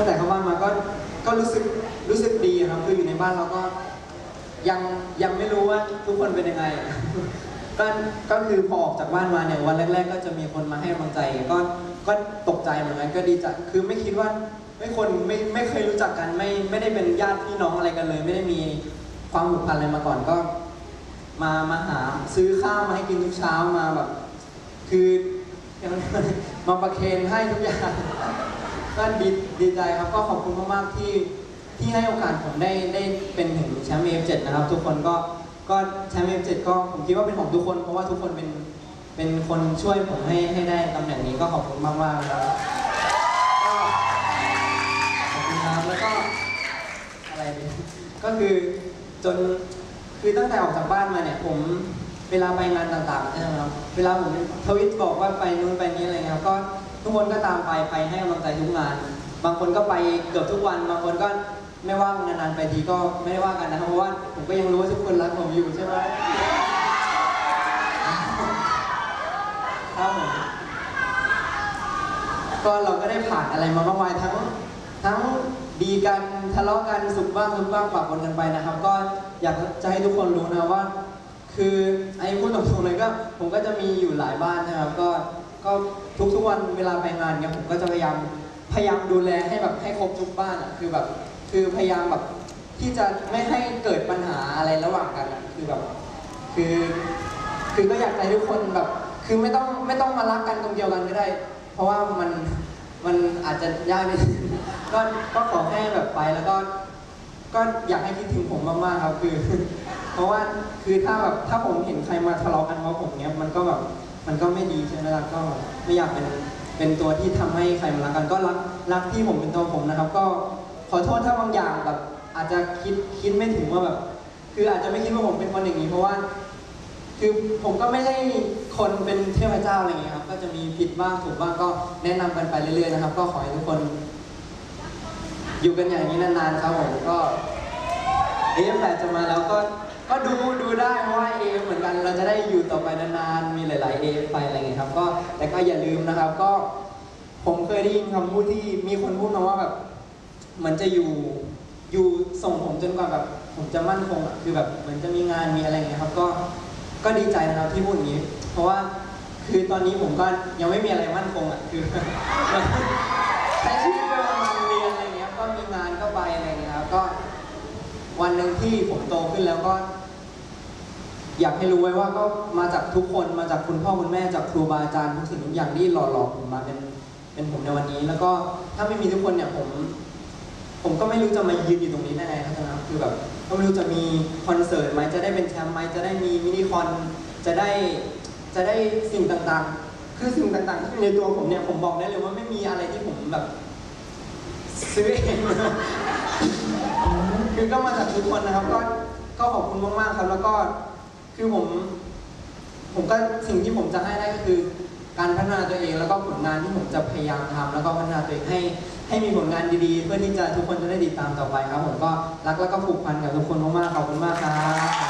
ตั้งแต่เขาบ้ามาก็ก็รู้สึกรู้สึกดีครับ คืออยู่ในบ้านเราก็ยังยังไม่รู้ว่าทุกคนเป็นยังไง ก็ก็คือพอออกจากบ้านมาเนี่ยวันแรก ๆ ก็จะมีคนมาให้กำลังใจ ก็ก็ตกใจเหมือนกันก็ดีใจคือไม่คิดว่าไม่คนไม่ไม่เคยรู้จักกันไม่ไม่ได้เป็นญาติพี่น้องอะไรกันเลย ไม่ได้มีความผูกพันอะไรมาก่อนก็ มามาหาซื้อข้าวมาให้กินทุกเช้ามาแบบ คือมาประเคนให้ทุกอย่าง ก็ดีดีใจครับก็ขอบคุณมากๆที่ที่ให้โอกาสผมได้ได้เป็นถึงแชมป์ F7 นะครับ ทุกคนก็ก็แชมป์ F7 ก็ผมคิดว่าเป็นของทุกคนเพราะว่าทุกคนเป็นเป็นคนช่วยผมให้ให้ได้ตำแหน่งนี้ก็ขอบคุณมากๆนะครับก็ขอบคุณครับแล้วก็อะไรก็คือจนคือตั้งแต่ออกจากบ้านมาเนี่ยผมเวลาไปงานต่างๆใช่ไหมครับเวลาผมทวิตบอกว่าไปนู้นไปนี้อะไรเงี้ยก็ ทุกคนก็ตามไปไปให้กำลังใจทุกงาน บางคนก็ไปเกือบทุกวัน บางคนก็ไม่ว่างนานๆไปทีก็ไม่ได้ว่ากันนะครับเพราะว่าผมก็ยังรู้ว่าทุกคนรักผมอยู่ใช่ไหมครับผมก็เราก็ได้ผ่านอะไรมามากมายทั้งทั้งดีกันทะเลาะกันสุขบ้างทุกบ้างปะปนกันไปนะครับ ก็อยากจะให้ทุกคนรู้นะว่า คือไอ้พูดตรงๆเลยก็ผมก็จะมีอยู่หลายบ้านนะครับ ก็ ก็ทุกๆวันเวลาไปงานเนี่ยผมก็จะพยายามพยายามดูแลให้แบบให้ครบทุกบ้านอะคือแบบคือพยายามแบบที่จะไม่ให้เกิดปัญหาอะไรระหว่างกันอะคือแบบคือคือก็อยากให้ทุกคนแบบ คือไม่ต้องไม่ต้องมารักกันตรงเดียวกันก็ได้ เพราะว่ามันมันอาจจะยากนิดก็ก็ขอแค่แบบไปแล้วก็ ก็อยากให้คิดถึงผมมากๆครับคือ เพราะว่าคือถ้าแบบถ้าผมเห็นใครมาทะเลาะกันเพราะผมเนี้ย ก็ไม่ดีใช่ไหมล่ะก็ไม่อยากเป็นเป็นตัวที่ทำให้ใครมารักกันก็รักรักที่ผมเป็นตัวผมนะครับ ก็ขอโทษถ้าบางอย่างแบบอาจจะคิดคิดไม่ถึงว่าแบบ คืออาจจะไม่คิดว่าผมเป็นคนอย่างนี้ เพราะว่า คือผมก็ไม่ใช่คนเป็นเทพเจ้าอะไรอย่างเงี้ยครับ ก็จะมีผิดบ้างถูกบ้างก็แนะนำกันไปเรื่อยๆนะครับ ก็ขอให้ทุกคน อยู่กันอย่างนี้นานๆครับผมก็เอฟแปดจะมาแล้วก็ก็ดูดูได้เพราะว่า อยู่ต่อไปนานๆ มีหลาย ๆ เอฟไปอะไรเงี้ยครับ ก็แต่ก็อย่าลืมนะครับ ก็ผมเคยได้ยินคำพูดที่มีคนพูดมาว่าแบบเหมือนจะอยู่อยู่ส่งผมจนกว่าแบบผมจะมั่นคงอะคือแบบเหมือนจะมีงานมีอะไรเงี้ยครับก็ก็ดีใจนะครับที่พูดอย่างนี้ เพราะว่าคือตอนนี้ผมก็ยังไม่มีอะไรมั่นคงอะคือใช้ชีวิตไปวันๆเรียนอะไรเงี้ยก็มีงานก็ไปอะไรเงี้ยครับก็วันหนึ่งที่ผมโตขึ้นแล้วก็ อยากให้รู้ไว้ว่าก็มาจากทุกคนมาจากคุณพ่อคุณแม่จากครูบาอาจารย์ทุกสิ่งทุกอย่างที่หล่อหลอมผมมาเป็นเป็นผมในวันนี้ แล้วก็ถ้าไม่มีทุกคนเนี่ยผม ผมก็ไม่รู้จะมายืนอยู่ตรงนี้ได้ไงนะครับคือแบบก็ไม่รู้จะมีคอนเสิร์ตไหมจะได้เป็นแชมป์ไหมจะได้มีมินิคอนจะได้จะได้สิ่งต่างๆ คือสิ่งต่างๆที่อยู่ในตัวผมเนี่ยผมบอกได้เลยว่าไม่มีอะไรที่ผมแบบซื้อเองคือก็มาจากทุกคนนะครับ ก็ก็ขอบคุณมากๆครับแล้วก็ คือผม ผมก็สิ่งที่ผมจะให้ได้ก็คือ การพัฒนาตัวเองแล้วก็ผลงานที่ผมจะพยายามทำแล้วก็พัฒนาตัวเองให้ให้มีผลงานดีๆ เพื่อที่จะทุกคนจะได้ติดตามต่อไปครับ ผมก็รักแล้วก็ผูกพันกับทุกคนมากๆขอบคุณมากครับ